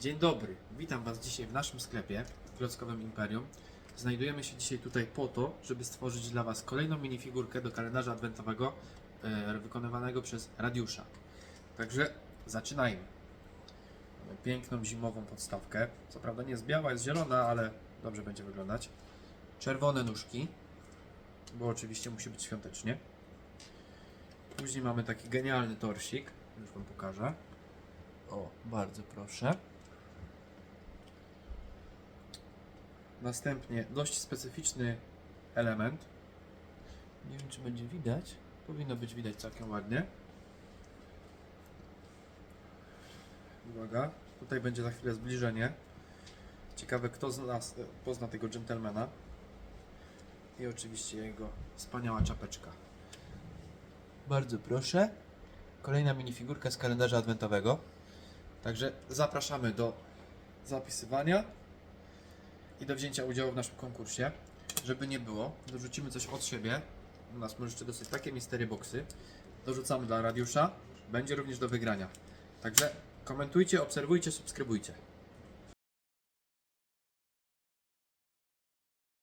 Dzień dobry, witam Was dzisiaj w naszym sklepie Klockowym Imperium. Znajdujemy się dzisiaj tutaj po to, żeby stworzyć dla Was kolejną minifigurkę do kalendarza adwentowego e, wykonywanego przez Radiusza. Także zaczynajmy. Mamy piękną zimową podstawkę. Co prawda nie jest biała, jest zielona, ale dobrze będzie wyglądać. Czerwone nóżki, bo oczywiście musi być świątecznie. Później mamy taki genialny torsik, już Wam pokażę. O, bardzo proszę. Następnie dość specyficzny element. Nie wiem, czy będzie widać. Powinno być widać całkiem ładnie. Uwaga, tutaj będzie za chwilę zbliżenie. Ciekawe, kto z nas e, pozna tego dżentelmena. I oczywiście jego wspaniała czapeczka. Bardzo proszę. Kolejna minifigurka z kalendarza adwentowego. Także zapraszamy do zapisywania i do wzięcia udziału w naszym konkursie. Żeby nie było, dorzucimy coś od siebie. U nas możecie dostać takie mystery boxy. Dorzucamy dla Radiusza. Będzie również do wygrania. Także komentujcie, obserwujcie, subskrybujcie.